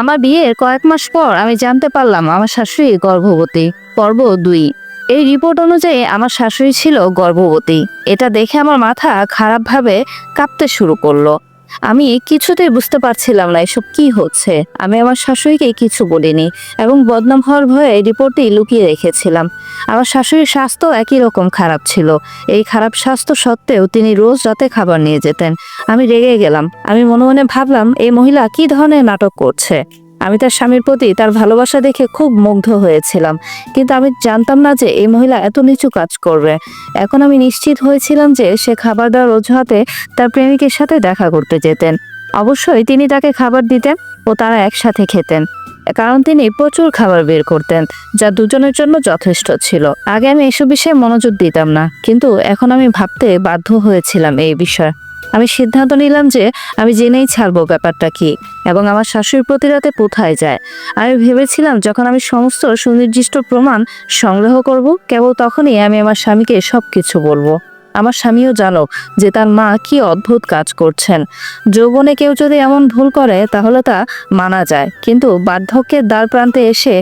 আমার বিয়ের কয়েক মাস পর আমি জানতে পারলাম আমার শাশুড়ি গর্ভবতী, পর্ব দুই। এই রিপোর্ট অনুযায়ী আমার শাশুড়ি ছিল গর্ভবতী। এটা দেখে আমার মাথা খারাপভাবে কাঁপতে শুরু করল। আমি কিছুতেই বুঝতে পারছিলাম না এসব কি হচ্ছে। আমি আমার শাশুড়িকে কিছু বলিনি এবং বদনাম হওয়ার ভয়ে এই রিপোর্টটি লুকিয়ে রেখেছিলাম। আমার শাশুড়ির স্বাস্থ্য একই রকম খারাপ ছিল। এই খারাপ স্বাস্থ্য সত্ত্বেও তিনি রোজ রাতে খাবার নিয়ে যেতেন। আমি রেগে গেলাম। আমি মনে মনে ভাবলাম, এই মহিলা কি ধরনের নাটক করছে? আমি তার স্বামীর প্রতি তার ভালোবাসা দেখে খুব মুগ্ধ হয়েছিলাম। কিন্তু আমি জানতাম না যে এই মহিলা এত নিচু কাজ করবে। এখন আমি নিশ্চিত হয়েছিলাম যে সে খাবার দেওয়ার অজুহাতে তার প্রেমিকের সাথে দেখা করতে যেতেন। অবশ্যই তিনি তাকে খাবার দিতেন ও তারা একসাথে খেতেন, কারণ তিনি প্রচুর খাবার বের করতেন, যা দুজনের জন্য যথেষ্ট ছিল। আগে আমি এসব বিষয়ে মনোযোগ দিতাম না, কিন্তু এখন আমি ভাবতে বাধ্য হয়েছিলাম এই বিষয়ে। আমি সিদ্ধান্ত নিলাম যে আমি জেনেই ছাড়বো ব্যাপারটা কি, এবং আমার শাশুড়ির প্রতি রাতে কোথায় যায়। আমি ভেবেছিলাম যখন আমি সমস্ত সুনির্দিষ্ট প্রমাণ সংগ্রহ করব, কেবল তখনই আমি আমার স্বামীকে সব কিছু বলব। আমার স্বামীও জানো যে তার মা কি অদ্ভুত কাজ করছেন। যৌবনে কেউ যদি এমন ভুল করে, তাহলে তা মানা যায়। কিন্তু বার্ধক্যের দ্বার প্রান্তে এসে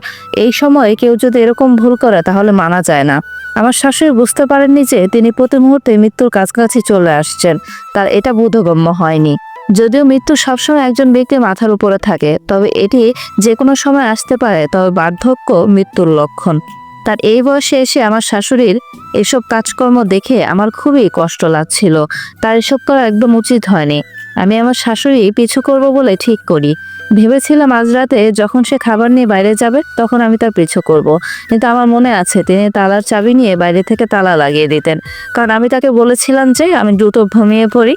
এই সময়ে কেউ যদি এরকম ভুল করে, তাহলে মানা যায় না। আমার শাশুড়ি বুঝতে পারেননি যে তিনি প্রতি মুহূর্তে মৃত্যুর কাছাকাছি চলে আসছেন। তার এটা বোধগম্য হয়নি। যদিও মৃত্যু সবসময় একজন ব্যক্তির মাথার উপরে থাকে, তবে এটি যে কোনো সময় আসতে পারে, তবে বার্ধক্য মৃত্যুর লক্ষণ। তার এই বয়সে এসে আমার শাশুড়ির এসব কাজকর্ম দেখে আমার খুবই কষ্ট লাগছিল। তার এসব করা একদম উচিত হয়নি। আমি আমার শাশুড়ি পিছু করব বলে ঠিক করি। ভেবেছিলাম আজ রাতে যখন সে খাবার নিয়ে বাইরে যাবে, তখন আমি তার পিছু করব। কিন্তু আমার মনে আছে, তিনি তালার চাবি নিয়ে বাইরে থেকে তালা লাগিয়ে দিতেন। কারণ আমি তাকে বলেছিলাম যে আমি দ্রুত ঘুমিয়ে পড়ি।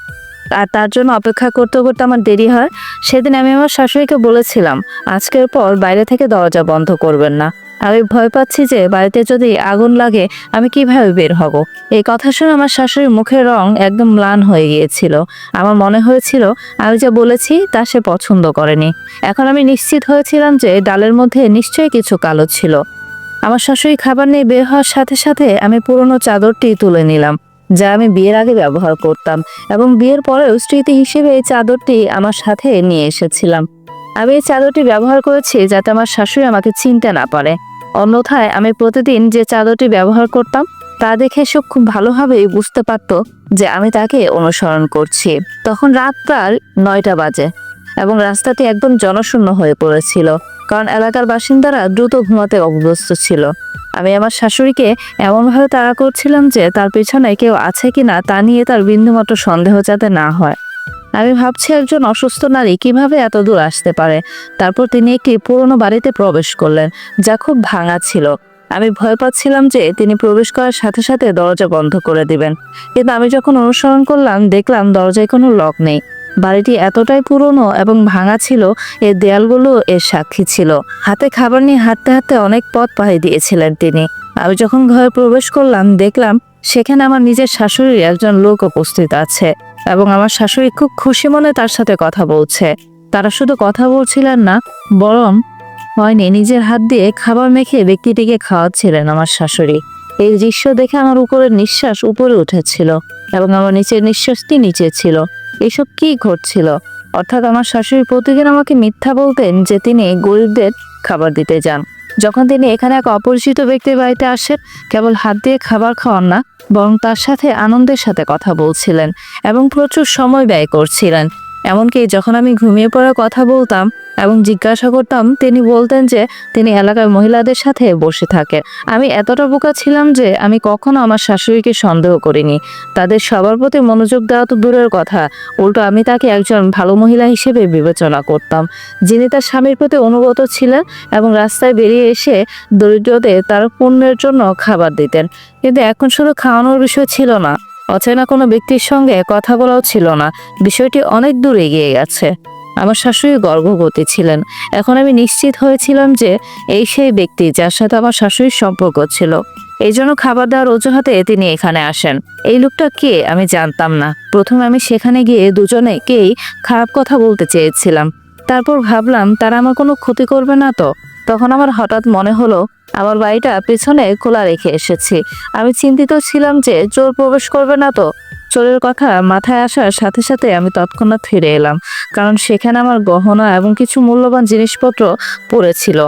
আর তার জন্য অপেক্ষা করতে করতে আমার দেরি হয়। সেদিন আমি আমার শাশুড়িকে বলেছিলাম, আজকের পর বাইরে থেকে দরজা বন্ধ করবেন না। আমি ভয় পাচ্ছি যে বাড়িতে যদি আগুন লাগে, আমি কীভাবে বের হব? এই কথা শুনে আমার শাশুড়ির মুখের রং একদম ম্লান হয়ে গিয়েছিল। আমার মনে হয়েছিল, আমি যা বলেছি তা সে পছন্দ করেনি। এখন আমি নিশ্চিত হয়েছিলাম যে ডালের মধ্যে নিশ্চয়ই কিছু কালো ছিল। আমার শাশুড়ি খাবার নিয়ে বের হওয়ার সাথে সাথে আমি পুরনো চাদরটি তুলে নিলাম, যা আমি বিয়ের আগে ব্যবহার করতাম এবং বিয়ের পরেও স্মৃতি হিসেবে এই চাদরটি আমার সাথে নিয়ে এসেছিলাম। আমি এই চাদরটি ব্যবহার করেছি যাতে আমার শাশুড়ি আমাকে চিনতে না পারে। অন্যথায় আমি প্রতিদিন যে চাদরটি ব্যবহার করতাম, তা দেখে সে খুব ভালোভাবেই বুঝতে পারত যে আমি তাকে অনুসরণ করছি। তখন রাত প্রায় নয়টা বাজে এবং রাস্তাটি একদম জনশূন্য হয়ে পড়েছিল, কারণ এলাকার বাসিন্দারা দ্রুত ঘুমাতে অভ্যস্ত ছিল। আমি আমার শাশুড়িকে এমনভাবে তাড়া করছিলাম যে তার পেছনে কেউ আছে কি না তা নিয়ে তার বিন্দুমাত্র সন্দেহ যাতে না হয়। আমি ভাবছি একজন অসুস্থ নারী কীভাবে এত দূর আসতে পারে? তারপর তিনি একটি পুরনো বাড়িতে প্রবেশ করলেন, যা খুব ভাঙা ছিল। আমি ভয় পাচ্ছিলাম যে তিনি প্রবেশ করার সাথে সাথে দরজা বন্ধ করে দিবেন। কিন্তু আমি যখন অনুসরণ করলাম, দেখলাম দরজায় কোনো লক নেই। বাড়িটি এতটাই পুরনো এবং ভাঙা ছিল, এর দেয়ালগুলো এর সাক্ষী ছিল। হাতে খাবার নিয়ে হাঁটতে হাঁটতে অনেক পথ পাড়ি দিয়েছিলেন তিনি। আমি যখন ঘরে প্রবেশ করলাম, দেখলাম সেখানে আমার নিজের শাশুড়ির একজন লোক উপস্থিত আছে। এবং আমার শাশুড়ি খুব খুশি মনে তার সাথে কথা বলছে। তারা শুধু কথা বলছিলেন না, বরং হয়নি, নিজের হাত দিয়ে খাবার মেখে ব্যক্তিটিকে খাওয়াচ্ছিলেন আমার শাশুড়ি। এই দৃশ্য দেখে আমার উপরের নিঃশ্বাস উপরে উঠেছিল এবং আমার নিচের নিঃশ্বাসটি নিচে ছিল। এসব কি ঘটছিল? অর্থাৎ আমার শাশুড়ি প্রতিদিন আমাকে মিথ্যা বলতেন যে তিনি গরিবদের খাবার দিতে যান। যখন তিনি এখানে এক অপরিচিত ব্যক্তির বাড়িতে আসেন, কেবল হাত দিয়ে খাবার খাওয়ান না, বরং তার সাথে আনন্দের সাথে কথা বলছিলেন এবং প্রচুর সময় ব্যয় করছিলেন। এমনকি যখন আমি ঘুমিয়ে পড়ার কথা বলতাম এবং জিজ্ঞাসা করতাম, তিনি বলতেন যে তিনি এলাকার মহিলাদের সাথে বসে থাকেন আমি এতটা বোকা ছিলাম যে আমি কখনো আমার শাশুড়িকে সন্দেহ করিনি। তাদের সবার প্রতি মনোযোগ দেওয়া তো দূরের কথা। উল্টো আমি তাকে একজন ভালো মহিলা হিসেবে বিবেচনা করতাম। যিনি তার স্বামীর প্রতি অনুগত ছিলেন এবং রাস্তায় বেরিয়ে এসে দরিদ্রদের তার পুণ্যের জন্য খাবার দিতেন। কিন্তু এখন শুধু খাওয়ানোর বিষয় ছিল না। অচেনা কোনো ব্যক্তির সঙ্গে কথা বলাও ছিল না। বিষয়টি অনেক দূর এগিয়ে গেছে। আমার শাশুড়ি গর্ভবতী ছিলেন। এখন আমি নিশ্চিত হয়েছিলাম যে এই সেই ব্যক্তি যার সাথে আমার শাশুড়ির সম্পর্ক ছিল। এই জন্য খাবার দেওয়ার অজুহাতে তিনি এখানে আসেন। এই লোকটা কে আমি জানতাম না। প্রথমে আমি সেখানে গিয়ে দুজনেকেই খারাপ কথা বলতে চেয়েছিলাম। তারপর ভাবলাম, তারা আমার কোনো ক্ষতি করবে না তো? তখন আমার হঠাৎ মনে হলো, আমার বাড়িটা পেছনে খোলা রেখে এসেছি। আমি চিন্তিত ছিলাম যে চোর প্রবেশ করবে না তো? চোরের কথা মাথায় আসার সাথে সাথে আমি তৎক্ষণাৎ ফিরে এলাম, কারণ সেখানে আমার গহনা এবং কিছু মূল্যবান জিনিসপত্র পড়েছিল।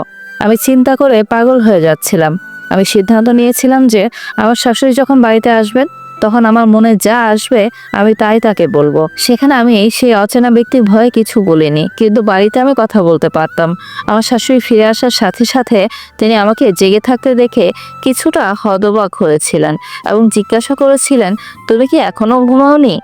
আমি চিন্তা করে পাগল হয়ে যাচ্ছিলাম। আমি সিদ্ধান্ত নিয়েছিলাম যে আমার শাশুড়ি যখন বাড়িতে আসবেন তখন আমার মনে যা আসবে আমি তাই তাকে বলব। সেখানে আমি সেই অচেনা ব্যক্তির ভয়ে কিছু বলিনি, কিন্তু বাড়িতে আমি কথা বলতে পারতাম। আমার শাশুড়ি ফিরে আসার সাথে সাথে তিনি আমাকে জেগে থাকতে দেখে কিছুটা হতবাক হয়েছিলেন এবং জিজ্ঞাসা করেছিলেন, তুমি কি এখনও ঘুমাওনি?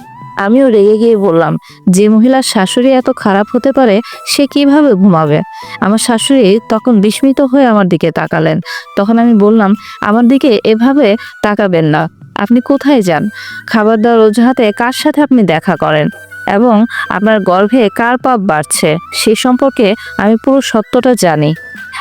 আমিও রেগে গিয়ে বললাম, যে মহিলার শাশুড়ি এত খারাপ হতে পারে, সে কীভাবে ঘুমাবে? আমার শাশুড়ি তখন বিস্মিত হয়ে আমার দিকে তাকালেন। তখন আমি বললাম, আমার দিকে এভাবে তাকাবেন না। আপনি কোথায় যান? খাবার দাবার অজুহাতে কার সাথে আপনি দেখা করেন? এবং আপনার গর্ভে কার পাপ বাড়ছে? সে সম্পর্কে আমি পুরো সত্যটা জানি।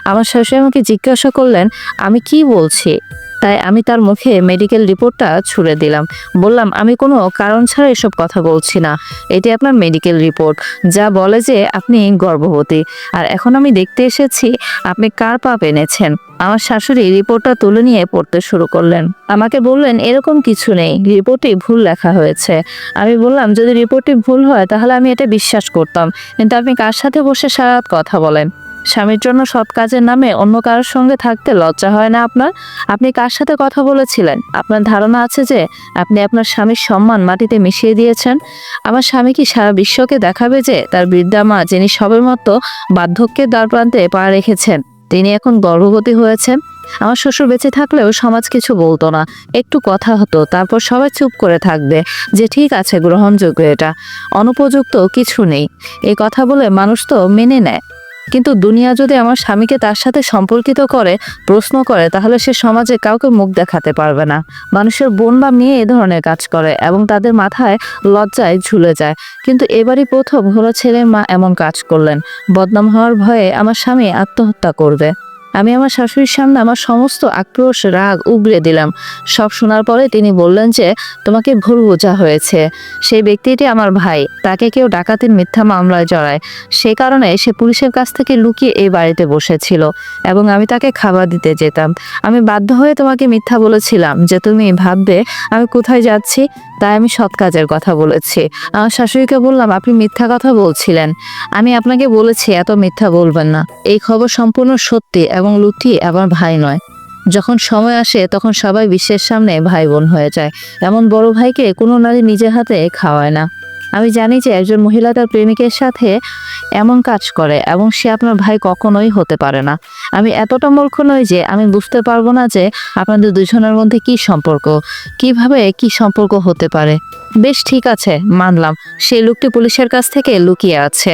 আমার শাশুড়ি আমাকে জিজ্ঞাসা করলেন, আমি কি বলছি? তাই আমি তার মুখে মেডিকেল রিপোর্টটা ছুড়ে দিলাম। বললাম, আমি কোনো কারণ ছাড়া এসব কথা বলছি না। এটি আপনার মেডিকেল রিপোর্ট যা বলে যে আপনি গর্ভবতী। আর এখন আমি দেখতে এসেছি, আপনি কার পা এনেছেন? আমার শাশুড়ি রিপোর্টটা তুলে নিয়ে পড়তে শুরু করলেন। আমাকে বললেন, এরকম কিছু নেই রিপোর্টে ভুল লেখা হয়েছে। আমি বললাম, যদি রিপোর্টটি ভুল হয়, তাহলে আমি এটা বিশ্বাস করতাম। কিন্তু আপনি কার সাথে বসে সারা কথা বলেন? স্বামীর জন্য সৎ কাজের নামে অন্য কারোর সঙ্গে থাকতে লজ্জা হয় না আপনার? আপনি কার সাথে কথা বলেছিলেন? আপনার ধারণা আছে যে আপনি আপনার স্বামীর সম্মান মাটিতে মিশিয়ে দিয়েছেন? আমার স্বামী কি সারা বিশ্বকে দেখাবে যে তার বৃদ্ধা মা, যিনি সবের মতো বার্ধক্যের দ্বারপ্রান্তে পা রেখেছেন, তিনি এখন গর্ভবতী হয়েছেন? আমার শ্বশুর বেঁচে থাকলেও সমাজ কিছু বলতো না। একটু কথা হতো, তারপর সবাই চুপ করে থাকবে যে ঠিক আছে, গ্রহণযোগ্য এটা। অনুপযুক্ত কিছু নেই। এই কথা বলে মানুষ তো মেনে নেয়। কিন্তু দুনিয়া যদি আমার স্বামীকে তার সাথে সম্পর্কিত করে, প্রশ্ন করে, তাহলে সে সমাজে কাউকে মুখ দেখাতে পারবে না। মানুষের বোন বা মেয়ে এ ধরনের কাজ করে এবং তাদের মাথায় লজ্জায় ঝুলে যায়। কিন্তু এবারই প্রথম হলো ছেলের মা এমন কাজ করলেন। বদনাম হওয়ার ভয়ে আমার স্বামী আত্মহত্যা করবে। আমি আমার শাশুড়ির সামনে আমার সমস্ত আক্রোশ, রাগ উগরে দিলাম। সব শোনার পরে তিনি বললেন যে, তোমাকে ভুল বোঝা হয়েছে। সেই ব্যক্তিটি আমার ভাই। তাকে কেউ ডাকাতির মিথ্যা মামলায় জড়ায়। সে কারণে সে পুলিশের কাছ থেকে লুকিয়ে এই বাড়িতে বসেছিল এবং আমি তাকে খাবার দিতে যেতাম। আমি বাধ্য হয়ে তোমাকে মিথ্যা বলেছিলাম যে, তুমি ভাববে আমি কোথায় যাচ্ছি? তাই আমি সৎ কাজের কথা বলেছি। আমার শাশুড়িকে বললাম, আপনি মিথ্যা কথা বলছিলেন। আমি আপনাকে বলেছি, এত মিথ্যা বলবেন না। এই খবর সম্পূর্ণ সত্যি এবং লুতি আমার ভাই নয়। যখন সময় আসে, তখন সবাই বিশ্বের সামনে ভাই বোন হয়ে যায়। এমন বড় ভাইকে কোনো নারী নিজের হাতে খাওয়ায় না। আমি জানি যে একজন মহিলা তার প্রেমিকের সাথে এমন কাজ করে এবং সে আপনার ভাই কখনোই হতে পারে না। আমি এতটা মূর্খ নই যে আমি বুঝতে পারব না যে আপনাদের দুজনের মধ্যে কি সম্পর্ক, কীভাবে কি সম্পর্ক হতে পারে। বেশ ঠিক আছে, মানলাম। সেই লোকটি পুলিশের কাছ থেকে লুকিয়ে আছে।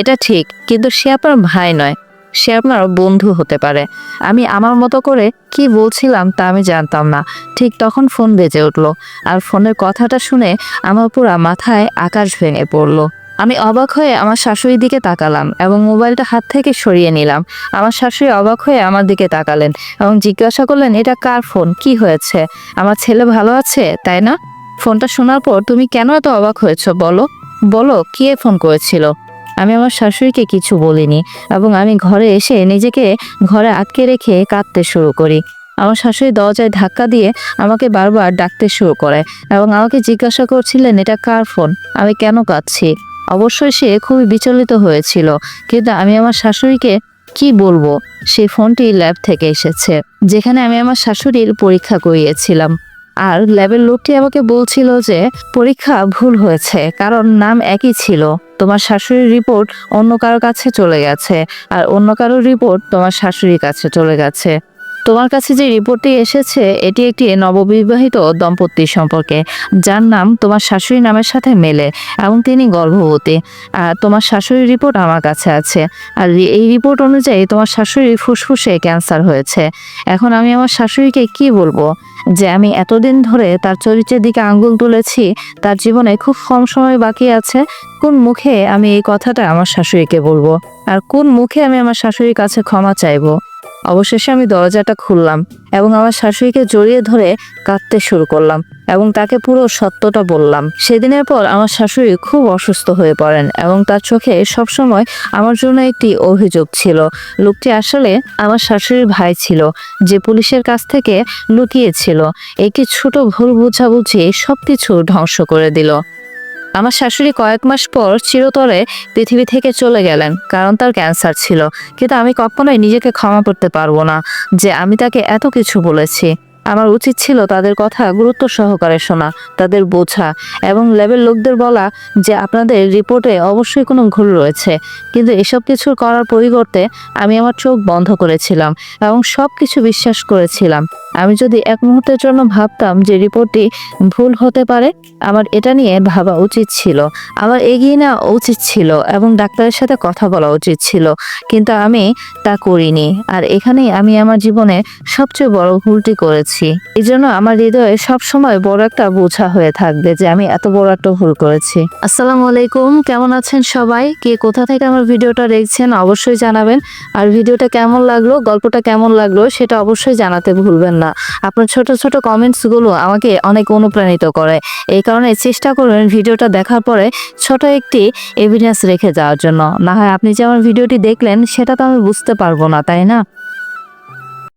এটা ঠিক, কিন্তু সে আপনার ভাই নয়। সে আপনার বন্ধু হতে পারে। আমি আমার মতো করে কি বলছিলাম তা আমি জানতাম না। ঠিক তখন ফোন বেজে উঠল আর ফোনের কথাটা শুনে আমার পুরা মাথায় আকাশ ভেঙে পড়ল। আমি অবাক হয়ে আমার শাশুড়ির দিকে তাকালাম এবং মোবাইলটা হাত থেকে সরিয়ে নিলাম। আমার শাশুড়ি অবাক হয়ে আমার দিকে তাকালেন এবং জিজ্ঞাসা করলেন, এটা কার ফোন? কি হয়েছে? আমার ছেলে ভালো আছে, তাই না? ফোনটা শোনার পর, তুমি কেন এত অবাক হয়েছো? বলো। বলো, কে ফোন করেছিল? আমি আমার শাশুড়িকে কিছু বলিনি এবং আমি ঘরে এসে নিজেকে ঘরে আটকে রেখে কাঁদতে শুরু করি। আমার শাশুড়ি দরজায় ধাক্কা দিয়ে আমাকে বারবার ডাকতে শুরু করে এবং আমাকে জিজ্ঞাসা করছিলেন, এটা কার ফোন? আমি কেন কাঁদছি? অবশ্যই সে খুবই বিচলিত হয়েছিল, কিন্তু আমি আমার শাশুড়িকে কি বলব? সেই ফোনটি ল্যাব থেকে এসেছে, যেখানে আমি আমার শাশুড়ির পরীক্ষা করিয়েছিলাম। আর ল্যাবের লোকটি আমাকে বলছিল যে পরীক্ষা ভুল হয়েছে, কারণ নাম একই ছিল। তোমার শাশুড়ির রিপোর্ট অন্য কারোর কাছে চলে গেছে, আর অন্য কারোর রিপোর্ট তোমার শাশুড়ির কাছে চলে গেছে। তোমার কাছে যে রিপোর্টটি এসেছে, এটি একটি নববিবাহিত দম্পতির সম্পর্কে, যার নাম তোমার শাশুড়ি নামের সাথে মেলে, এবং তিনি গর্ভবতী। আর তোমার শাশুড়ির রিপোর্ট আমার কাছে আছে, আর এই রিপোর্ট অনুযায়ী তোমার শাশুড়ির ফুসফুসে ক্যান্সার হয়েছে। এখন আমি আমার শাশুড়িকে কি বলব? যে আমি এতদিন ধরে তার চরিত্রের দিকে আঙ্গুল তুলেছি, তার জীবনে খুব কম সময় বাকি আছে, কোন মুখে আমি এই কথাটা আমার শাশুড়িকে বলব? আর কোন মুখে আমি আমার শাশুড়ির কাছে ক্ষমা চাইব? অবশেষে আমি দরজাটা খুললাম এবং আমার শাশুড়িকে জড়িয়ে ধরে কাঁদতে শুরু করলাম। এবং তাকে পুরো সত্যটা বললাম। সেদিনের পর আমার শাশুড়ি খুব অসুস্থ হয়ে পড়েন এবং তার চোখে সবসময় আমার জন্য একটি অভিযোগ ছিল। লোকটি আসলে আমার শাশুড়ির ভাই ছিল, যে পুলিশের কাছ থেকে লুকিয়েছিল। একটি ছোট ভুল বোঝাবুঝি সবকিছু ধ্বংস করে দিল। আমার শাশুড়ি কয়েক মাস পর চিরতরে পৃথিবী থেকে চলে গেলেন, কারণ তার ক্যান্সার ছিল। কিন্তু আমি কখনোই নিজেকে ক্ষমা করতে পারব না, যে আমি তাকে এত কিছু বলেছি। আমার উচিত ছিল তাদের কথা গুরুত্ব সহকারে শোনা, তাদের বোঝা এবং লেবেল লোকদের বলা যে আপনাদের রিপোর্টে অবশ্যই কোনো ভুল রয়েছে। কিন্তু এসব কিছু করার পরিবর্তে আমি আমার চোখ বন্ধ করেছিলাম এবং সব কিছু বিশ্বাস করেছিলাম। আমি যদি এক মুহূর্তের জন্য ভাবতাম যে রিপোর্টটি ভুল হতে পারে, আমার এটা নিয়ে ভাবা উচিত ছিল। আমার এগিয়ে নেওয়া উচিত ছিল এবং ডাক্তারের সাথে কথা বলা উচিত ছিল, কিন্তু আমি তা করিনি। আর এখানেই আমি আমার জীবনে সবচেয়ে বড় ভুলটি করেছি। এই জন্য আমার হৃদয়ে সবসময় বড় একটা বোঝা হয়ে থাকবে যে আমি এত বড় একটা ভুল করেছি। আসসালামু আলাইকুম, কেমন আছেন সবাই? কে কোথা থেকে আমার ভিডিওটা দেখছেন অবশ্যই জানাবেন। আর ভিডিওটা কেমন লাগল, গল্পটা কেমন লাগল সেটা অবশ্যই জানাতে ভুলবেন না। আপনার ছোট ছোট কমেন্টসগুলো আমাকে অনেক অনুপ্রাণিত করে। এই কারণে চেষ্টা করবেন ভিডিওটা দেখার পরে ছোট একটি এভিডেন্স রেখে যাওয়ার জন্য। না হয় আপনি যে আমার ভিডিওটি দেখলেন, সেটা তো আমি বুঝতে পারব না, তাই না?